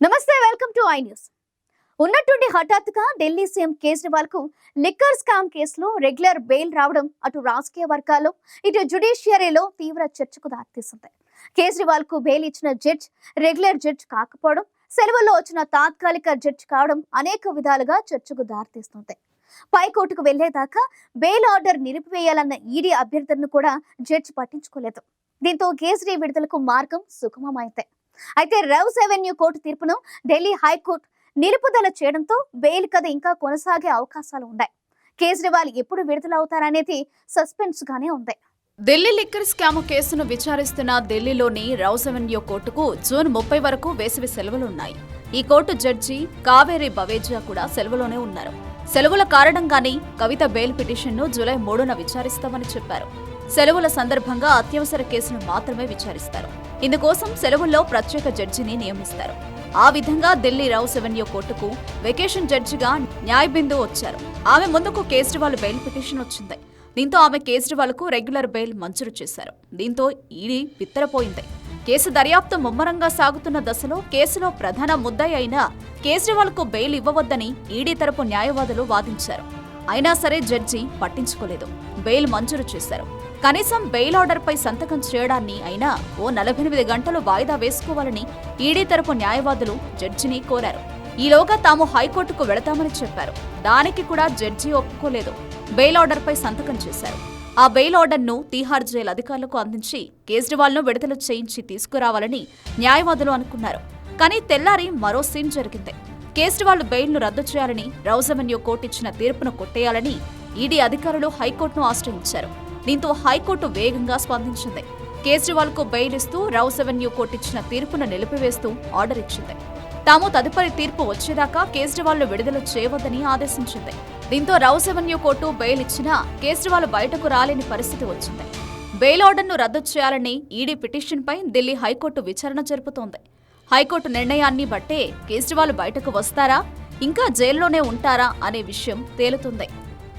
నమస్తే welcome to I news. ఉన్నట్టుండి హఠాత్తుగా ఢిల్లీ సీఎం కేజ్రీవాల్కు లిక్కర్ స్కామ్ కేసులో రెగ్యులర్ బెయిల్ రావడం అటు రాజకీయ వర్గాల్లో ఇటు జుడిషియరీలో తీవ్ర చర్చకు దారితీస్తుంది కేజ్రీవాల్కు బెయిల్ ఇచ్చిన జడ్జ్ రెగ్యులర్ జడ్జ్ కాకపోవడం సెలవుల్లో వచ్చిన తాత్కాలిక జడ్జ్ కావడం అనేక విధాలుగా చర్చకు దారితీస్తుంది. పైకోర్టుకు వెళ్ళేదాకా బెయిల్ ఆర్డర్ నిలిపివేయాలన్న ఈడీ అభ్యర్థనను కూడా జడ్జ్ పట్టించుకోలేదు. దీంతో కేజ్రీ విడుదలకు మార్గం సుగమమైంది అయితే రౌస్ ఎవెన్యూ కోర్టు తీర్పును ఢిల్లీ హైకోర్టు నిలుపుదల చేయడంతో బెయిల్ కథ ఇంకా కొనసాగే అవకాశాలు ఉన్నాయి. కేజ్రీవాల్ ఎప్పుడు విడుదలవుతారనేది సస్పెన్స్ గానే ఉంది. ఢిల్లీ లిక్కర్ స్కామ్ కేసును విచారిస్తున్న ఢిల్లీలోని రౌస్ అవెన్యూ కోర్టుకు జూన్ ముప్పై వరకు వేసవి సెలవులున్నాయి ఈ కోర్టు జడ్జి కావేరి బవేజియా కూడా సెలవులోనే ఉన్నారు. సెలవుల కారణంగానే కవిత బెయిల్ పిటిషన్ను జూలై మూడున విచారిస్తామని చెప్పారు. సెలవుల సందర్భంగా అత్యవసర కేసును మాత్రమే విచారిస్తారు. ఇందుకోసం సెలవుల్లో ప్రత్యేక జడ్జిని నియమిస్తారు. ఆ విధంగా ఢిల్లీ రౌస్ అవెన్యూ కోర్టుకు వెకేషన్ జడ్జిగా న్యాయబిందు వచ్చారు. ఆమె ముందుకు కేజ్రీవాల్ బెయిల్ పిటిషన్ వచ్చింది. దీంతో ఆమె కేజ్రీవాల్కు రెగ్యులర్ బెయిల్ మంజూరు చేశారు. దీంతో ఈడీ బిత్తరపోయింది. కేసు దర్యాప్తు ముమ్మరంగా సాగుతున్న దశలో కేసులో ప్రధాన ముద్దాయి అయిన కేజ్రీవాల్కు బెయిల్ ఇవ్వవద్దని ఈడీ తరపు న్యాయవాదులు వాదించారు. అయినా సరే జడ్జి పట్టించుకోలేదు. బెయిల్ మంజూరు చేశారు. కనీసం బెయిల్ ఆర్డర్పై సంతకం చేయడాన్ని అయినా ఓ నలభై ఎనిమిది గంటలు వాయిదా వేసుకోవాలని ఈడీ తరపు న్యాయవాదులు జడ్జిని కోరారు. ఈలోగా తాము హైకోర్టుకు వెళతామని చెప్పారు. దానికి కూడా జడ్జి ఒప్పుకోలేదు. బెయిల్ ఆర్డర్పై సంతకం చేశారు. ఆ బెయిల్ ఆర్డర్ను తీహార్ జైలు అధికారులకు అందించి కేజ్రీవాల్ను విడుదల చేయించి తీసుకురావాలని న్యాయవాదులు అనుకున్నారు. కానీ తెల్లారి మరో సీన్ జరిగింది. కేజ్రీవాల్ బెయిల్ను రద్దు చేయాలని రౌజ్ అవెన్యూ కోర్టు ఇచ్చిన తీర్పును కొట్టేయాలని ఈడీ అధికారులు హైకోర్టును ఆశ్రయించారు. దీంతో హైకోర్టు వేగంగా స్పందించింది. కేజ్రీవాల్కు బెయిల్ ఇస్తూ రౌస్ అవెన్యూ కోర్టు ఇచ్చిన తీర్పును నిలిపివేస్తూ ఆర్డర్ ఇచ్చింది. తాము తదుపరి తీర్పు వచ్చేదాకా కేజ్రీవాల్ విడుదల చేయవద్దని ఆదేశించింది. దీంతో రౌస్ అవెన్యూ కోర్టు బెయిల్ ఇచ్చినా కేజ్రీవాల్ బయటకు రాలేని పరిస్థితి వచ్చింది. బెయిల్ ఆర్డర్ను రద్దు చేయాలని ఈడీ పిటిషన్పై ఢిల్లీ హైకోర్టు విచారణ జరుపుతోంది. హైకోర్టు నిర్ణయాన్ని బట్టే కేజ్రీవాల్ బయటకు వస్తారా? ఇంకా జైల్లోనే ఉంటారా? అనే విషయం తేలుతుంది.